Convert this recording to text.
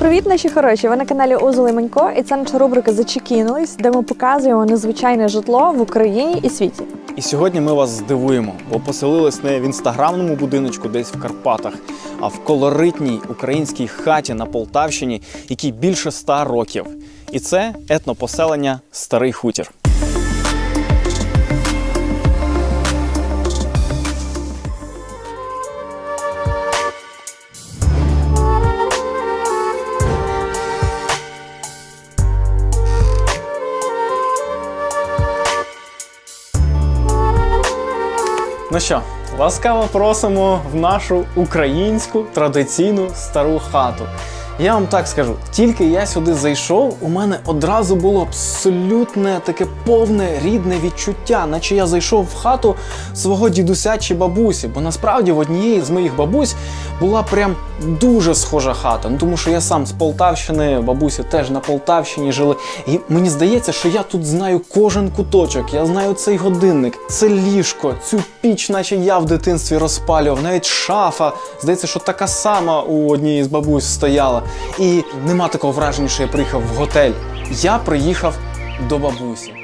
Привіт, наші хороші! Ви на каналі Озоли Манько, і це наша рубрика Зачекінились, де ми показуємо незвичайне житло в Україні і світі. І сьогодні ми вас здивуємо, бо поселились не в інстаграмному будиночку десь в Карпатах, а в колоритній українській хаті на Полтавщині, якій більше ста років. І це етнопоселення Старий Хутір. Ну що, ласкаво просимо в нашу українську традиційну стару хату. Я вам так скажу, тільки я сюди зайшов, у мене одразу було абсолютне таке повне рідне відчуття, наче я зайшов в хату свого дідуся чи бабусі. Бо насправді в однієї з моїх бабусь була прям дуже схожа хата. Ну тому що я сам з Полтавщини, бабусі теж на Полтавщині жили. І мені здається, що я тут знаю кожен куточок. Я знаю цей годинник, це ліжко, цю піч, наче я в дитинстві розпалював, навіть шафа. Здається, що така сама у одній з бабусь стояла. І нема такого враження, що я приїхав в готель. Я приїхав до бабусі.